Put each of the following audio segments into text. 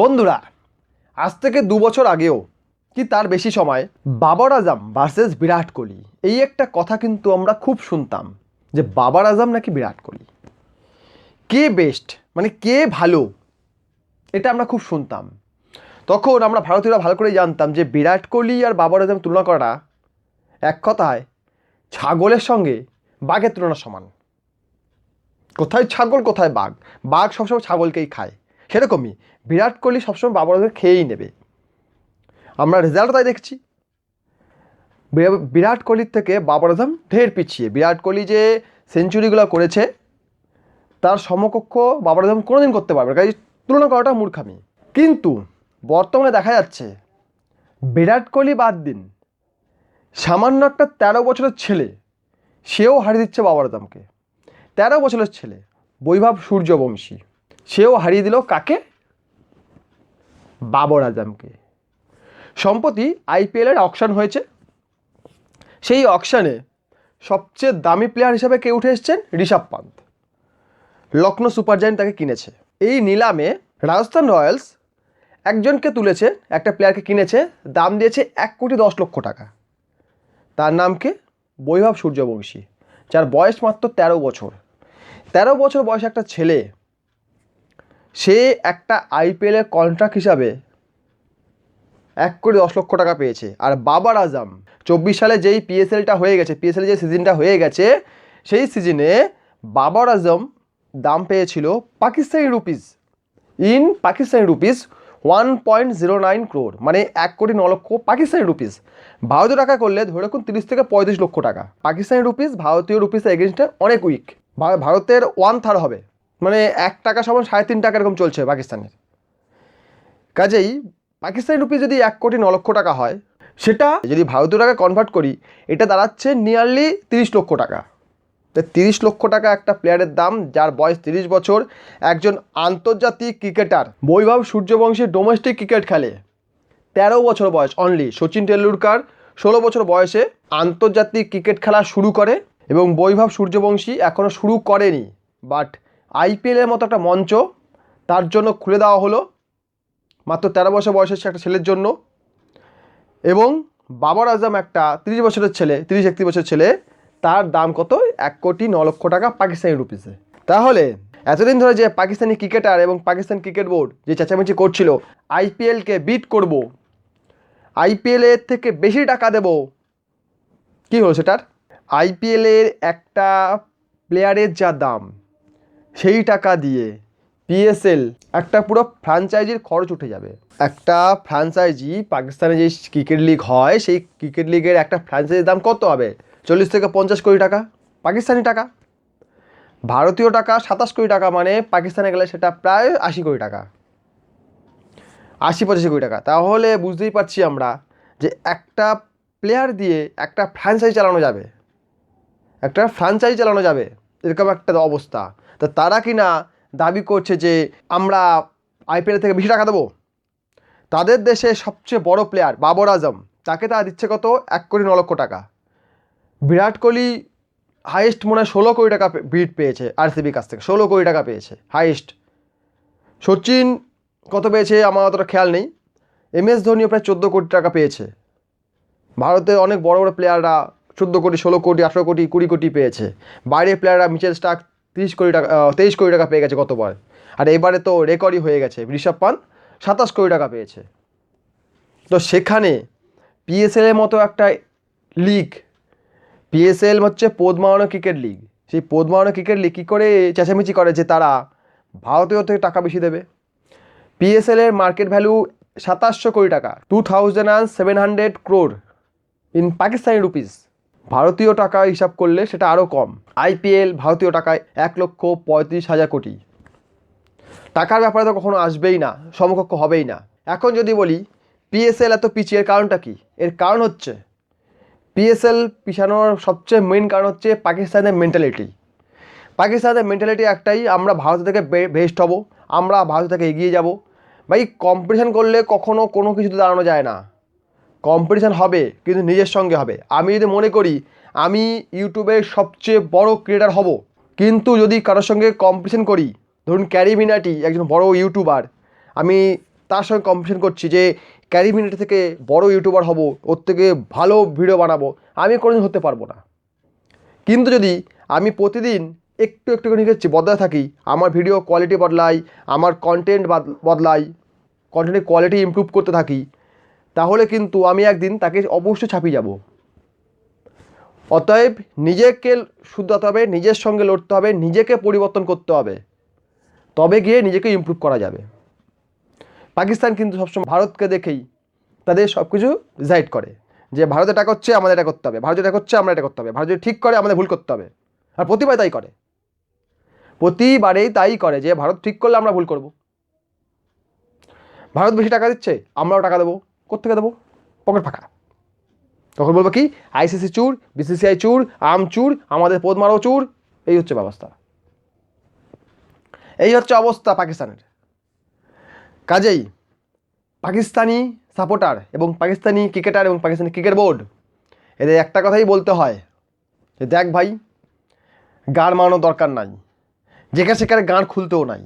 বন্ধুরা, আজ থেকে দু বছর আগেও কি তার বেশি সময় বাবর আজম ভার্সেস বিরাট কোহলি? এই একটা কথা কিন্তু আমরা খুব শুনতাম যে বাবর আজম নাকি বিরাট কোহলি। কে বেস্ট মানে কে ভালো, এটা আমরা খুব শুনতাম। তখন আমরা ভারতীয়রা ভালো করে জানতাম যে বিরাট কোহলি আর বাবর আজম তুলনা করা এক কথায় ছাগলের সঙ্গে বাঘের তুলনা সমান। কোথায় ছাগল, কোথায় বাঘ? বাঘ সবসময় ছাগলকেই খায়। সেরকমই বিরাট কোহলি সবসময় বাবর আজমকে খেয়েই নেবে। আমরা রেজাল্ট তাই দেখছি। বিরাট কোহলির থেকে বাবর আজম ঢের পিছিয়ে। বিরাট কোহলি যে সেঞ্চুরিগুলো করেছে, তার সমকক্ষ বাবর আজম কোনোদিন করতে পারবে কাজে তুলনা করাটা মূর্খামি। কিন্তু বর্তমানে দেখা যাচ্ছে, বিরাট কোহলি বাদ দিন। সামান্য একটা তেরো বছরের ছেলে, সেও হারিয়ে দিচ্ছে বাবর আজমকে তেরো বছরের ছেলে, বৈভব সূর্যবংশী। সেও হারিয়ে দিল কাকে? বাবর আজমকে। সম্প্রতি আইপিএলের অকশন হয়েছে। সেই অকশানে সবচেয়ে দামি প্লেয়ার হিসেবে কে উঠে এসছেন? ঋষভ পান্ত। লখনৌ সুপার জায়েন্ট তাকে কিনেছে। এই নিলামে রাজস্থান রয়্যালস একজনকে তুলেছে, একটা প্লেয়ারকে কিনেছে, দাম দিয়েছে এক কোটি দশ লক্ষ টাকা। তার নামকে বৈভব সূর্যবংশী, যার বয়স মাত্র তেরো বছর। তেরো বছর বয়স একটা ছেলে সে একটা আইপিএলের কন্ট্রাক্ট হিসাবে এক কোটি দশ লক্ষ টাকা পেয়েছে। আর বাবার আজম, চব্বিশ সালে যেই পিএসএলটা হয়ে গেছে পিএসএল যে সিজনটা হয়ে গেছে, সেই সিজনে বাবার আজম দাম পেয়েছিল Pakistani rupees in Pakistani rupees one point zero nine crore মানে এক কোটি ন লক্ষ পাকিস্তানি রুপিস ভারতীয় টাকা করলে ধরে রাখুন তিরিশ থেকে পঁয়ত্রিশ লক্ষ টাকা। পাকিস্তানি রুপিস ভারতীয় রুপিসের এগেনস্টে অনেক উইক ভারতের ওয়ান থার্ড হবে। মানে এক টাকা সমান সাড়ে তিন টাকা এরকম চলছে পাকিস্তানের। কাজেই পাকিস্তানি রুপি যদি এক কোটি ন লক্ষ টাকা হয়, সেটা যদি ভারতীয় টাকা কনভার্ট করি, এটা দাঁড়াচ্ছে নিয়ারলি তিরিশ লক্ষ টাকা। তো তিরিশ লক্ষ টাকা একটা প্লেয়ারের দাম, যার বয়স তিরিশ বছর, একজন আন্তর্জাতিক cricketer Vaibhav Suryavanshi domestic cricket খেলে। তেরো বছর বয়স অনলি সচিন টেন্ডুলকার ষোলো বছর বয়সে আন্তর্জাতিক ক্রিকেট খেলা শুরু করে এবং বৈভব সূর্যবংশী এখনও শুরু করেনি। বাট আইপিএলের মতো একটা মঞ্চ তার জন্য খুলে দেওয়া হলো। মাত্র তেরো বছর বয়সের একটা ছেলের জন্য। এবং বাবর আজম একটা তিরিশ বছরের ছেলে, তিরিশ একত্রিশ বছরের ছেলে, তার দাম কত? এক কোটি ন লক্ষ টাকা পাকিস্তানি রুপিসে তাহলে এতদিন ধরে যে পাকিস্তানি ক্রিকেটার এবং পাকিস্তান ক্রিকেট বোর্ড যে চেঁচামেচি করছিল আইপিএলকে বিট করব আইপিএলের থেকে বেশি টাকা দেব, কী হলো সেটার? আইপিএলের একটা প্লেয়ারের যা দাম সেই টাকা দিয়ে পিএসএল একটা পুরো ফ্র্যাঞ্চাইজির খরচ উঠে যাবে। একটা ফ্রাঞ্চাইজি পাকিস্তানে যে ক্রিকেট লিগ হয়, সেই ক্রিকেট লিগের একটা ফ্র্যাঞ্চাইজির দাম কত হবে? চল্লিশ থেকে পঞ্চাশ কোটি টাকা, পাকিস্তানি টাকা। ভারতীয় টাকা সাতাশ কোটি টাকা মানে পাকিস্তানে গেলে সেটা প্রায় আশি কোটি টাকা। আশি পঁচাশি কোটি টাকা। তাহলে বুঝতেই পারছি আমরা যে একটা প্লেয়ার দিয়ে একটা ফ্র্যাঞ্চাইজি চালানো যাবে। একটা ফ্র্যাঞ্চাইজি চালানো যাবে। এরকম একটা অবস্থা। তো তারা কি না দাবি করছে যে আমরা আইপিএল থেকে বেশি টাকা দেবো? তাদের দেশে সবচেয়ে বড় প্লেয়ার বাবর আজম, তাকে তারা দিচ্ছে কত? এক কোটি ন লক্ষ টাকা। বিরাট কোহলি হাইয়েস্ট মনে হয় ষোলো কোটি টাকা বিট পেয়েছে আরসিবির কাছ থেকে, ষোলো কোটি টাকা পেয়েছে হাইয়েস্ট সচিন কত পেয়েছে আমার অতটা খেয়াল নেই। এম এস ধোনিও প্রায় চোদ্দ কোটি টাকা পেয়েছে। ভারতে অনেক বড় বড় প্লেয়াররা চোদ্দ কোটি, ষোলো কোটি, আঠেরো কোটি, কুড়ি কোটি পেয়েছে। বাইরের প্লেয়াররা মিচেল স্টার্ক তিরিশ কোটি টাকা তেইশ কোটি টাকা পেয়ে গেছে গতবার। আর এবারে তো রেকর্ডই হয়ে গেছে। ঋষভ পান সাতাশ কোটি টাকা পেয়েছে। তো সেখানে পিএসএলের মতো একটা লিগ পিএসএল হচ্ছে পদ্মাওয়ানো ক্রিকেট লিগ সেই পদ্মাওয়ানো ক্রিকেট লিগ কী করে চেঁচামেচি করে যে তারা ভারতীয় থেকে টাকা বেশি দেবে। পিএসএলের মার্কেট ভ্যালু সাতাশশো কোটি টাকা two thousand and seven hundred crore in Pakistani rupees ভারতীয় টাকা হিসাব করলে সেটা আরও কম। আইপিএল ভারতীয় টাকায় এক লক্ষ পঁয়ত্রিশ হাজার কোটি। টাকার ব্যাপারে তো কখনো আসবেই না, সমকক্ষ হবেই না। এখন যদি বলি পিএসএল এত পিছিয়ে কারণটা কি? এর কারণ হচ্ছে পিএসএল পিছানোর সবচেয়ে মেইন কারণ হচ্ছে পাকিস্তানের মেন্টালিটি পাকিস্তানের মেন্টালিটি একটাই, আমরা ভারত থেকে বেস্ট হব, আমরা ভারত থেকে এগিয়ে যাব। ভাই কম্পিটিশান করলে কখনো কোনো কিছুতে দাঁড়ানো যায় না। কম্পিটিশান হবে, কিন্তু নিজের সঙ্গে হবে। আমি যদি মনে করি, আমি ইউটিউবের সবচেয়ে বড় ক্রিয়েটার হব, কিন্তু যদি কারোর সঙ্গে কম্পিটিশান করি, ধরুন ক্যারি মিনাটি একজন বড় ইউটিউবার আমি তার সঙ্গে কম্পিটিশান করছি যে ক্যারি মিনিট থেকে বড় ইউটিউবার হব, ওর থেকে ভালো ভিডিও বানাবো, আমি কোনোদিন হতে পারব না। কিন্তু যদি আমি প্রতিদিন একটু একটু করে নিচ্ছি বদলাতে থাকি, আমার ভিডিও কোয়ালিটি বদলাই, আমার কন্টেন্ট বদলাই কন্টেন্টের কোয়ালিটি ইমপ্রুভ করতে থাকি তাহলে কিন্তু আমি একদিন তাকে অবশ্যই ছাপিয়ে যাব। অতএব নিজেকে শুধরাতে হবে, নিজের সঙ্গে লড়তে হবে, নিজেকে পরিবর্তন করতে হবে। তবে গিয়ে নিজেকে ইমপ্রুভ করা যাবে। পাকিস্তান কিন্তু সবসময় ভারতকে দেখেই তাদের সব কিছু ডিসাইড করে যে ভারত এটা করছে আমাদের এটা করতে হবে। ভারত এটা করছে আমরা এটা করতে হবে। ভারত যদি ঠিক করে, আমাদের ভুল করতে হবে। আর প্রতিবার তাই করে। প্রতিবারেই তাই করে যে ভারত ঠিক করলে আমরা ভুল করব। ভারত বেশি টাকা দিচ্ছে, আমরাও টাকা দেবো। কোথেকে দেবো? পকেট ফাঁকা। তখন বলব কি? আইসিসি চুর বিসিসিআই চুর, আম চুর, আমাদের পদ পদমারও চুর। এই হচ্ছে ব্যবস্থা। এই হচ্ছে অবস্থা পাকিস্তানের। কাজেই পাকিস্তানি সাপোর্টার এবং পাকিস্তানি ক্রিকেটার এবং পাকিস্তানি ক্রিকেট বোর্ড, এদের একটা কথাই বলতে হয় যে, দেখ ভাই, গান মারানোর দরকার নাই। যেখানে সেখানে গান খুলতেও নাই।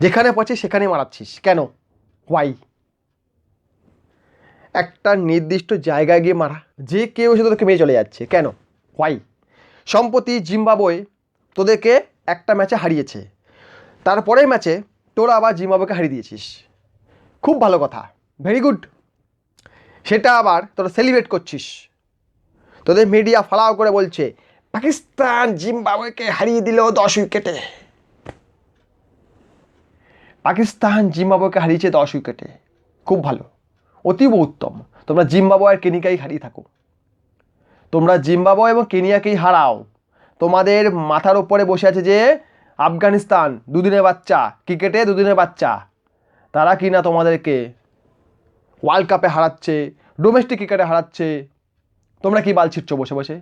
যেখানে পাচ্ছিস সেখানেই মারাচ্ছিস। কেন? হোয়াই একটা নির্দিষ্ট জায়গায় গিয়ে মারা। যে কেউ এসে তোদেরকে মেরে চলে যাচ্ছে। কেন? হোয়াই সম্প্রতি জিম্বাবয়ে তোদেরকে একটা ম্যাচে হারিয়েছে। তারপরের ম্যাচে তোরা আবার জিম্বাবুয়েকে হারিয়ে দিয়েছিস। খুব ভালো কথা। ভেরি গুড সেটা আবার তোরা সেলিব্রেট করছিস। তোদের মিডিয়া ফালাও করে বলছে, পাকিস্তান জিম্বাবুয়েকে হারিয়ে দিল দশ উইকেটে। পাকিস্তান জিম্বাবুয়েকে হারিয়েছে দশ উইকেটে। খুব ভালো। অতীব উত্তম। তোমরা জিম্বাবু আর কেনিয়াকেই হারিয়ে থাকো। তোমরা জিম্বাবু এবং কেনিয়াকেই হারাও। তোমাদের মাথার ওপরে বসে আছে যে, আফগানিস্তান, দুদিনের বাচ্চা, ক্রিকেটে দুদিনের বাচ্চা। তারা কি না তোমাদেরকে ওয়ার্ল্ড কাপে হারাচ্ছে, ডোমেস্টিক ক্রিকেটে হারাচ্ছে। তোমরা কি বাল ছিটছো বসে বসে?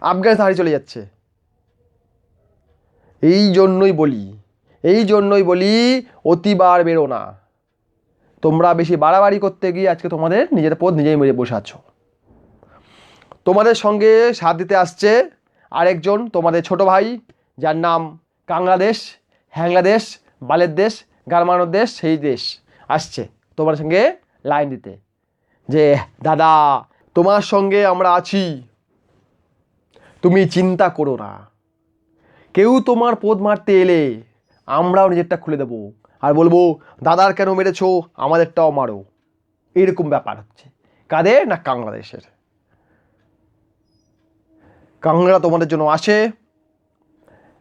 আফগানিস্তান হারিয়ে চলে যাচ্ছে। এই জন্যই বলি, এই জন্যই বলি, অতিবার বেরো না তোমরা বেশি বাড়াবাড়ি করতে গিয়ে আজকে তোমাদের নিজের পথ নিজেই মেরে বসে আছো। তোমাদের সঙ্গে সাথ দিতে আসছে আরেকজন তোমাদের ছোট ভাই, যার নাম কাংলাদেশ, হ্যাংলাদেশ, বালের দেশ, গারমানোর দেশ, সেই দেশ আসছে তোমার সঙ্গে লাইন দিতে। যে, দাদা, তোমার সঙ্গে আমরা আছি। তুমি চিন্তা করো না। কেউ তোমার পদ মারতে এলে আমরাও নিজেরটা খুলে দেবো। আর বলব, দাদার কেন মেরেছো? আমাদেরটাও মারো। এরকম ব্যাপার হচ্ছে। কাদের না বাংলাদেশের কাংরা তোমাদের জন্য আসে।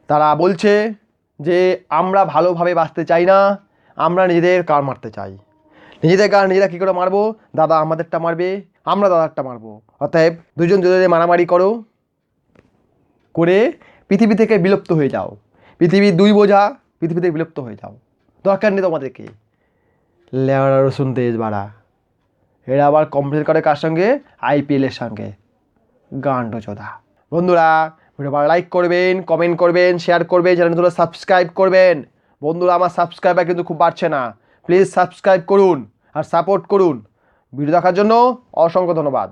তারা বলছে যে, আমরা ভালোভাবে বাঁচতে চাই না। আমরা নিজেদের কার মারতে চাই? নিজেদের গান নিজেরা কী করে মারবো? দাদা আমাদেরটা মারবে। আমরা দাদারটা মারবো। অতএব দুজন দুজনে মারামারি করো। করে পৃথিবী থেকে বিলুপ্ত হয়ে যাও। পৃথিবীর দুই বোঝা, পৃথিবী থেকে বিলুপ্ত হয়ে যাও। দরকার নেই তোমাদেরকে। লেওড়া রসুন তেজ বাড়া। এরা আবার কম্পিটিট করে কার সঙ্গে? আইপিএলের সঙ্গে। গান্ড চোদা। বন্ধুরা ভিডিও লাইক করবেন কমেন্ট করবেন শেয়ার করবেন চ্যানেলগুলো সাবস্ক্রাইব করবেন। বন্ধুরা, আমার সাবস্ক্রাইবার কিন্তু খুব বাড়ছে না। প্লিজ সাবস্ক্রাইব করুন আর সাপোর্ট করুন। ভিডিও দেখার জন্য অসংখ্য ধন্যবাদ।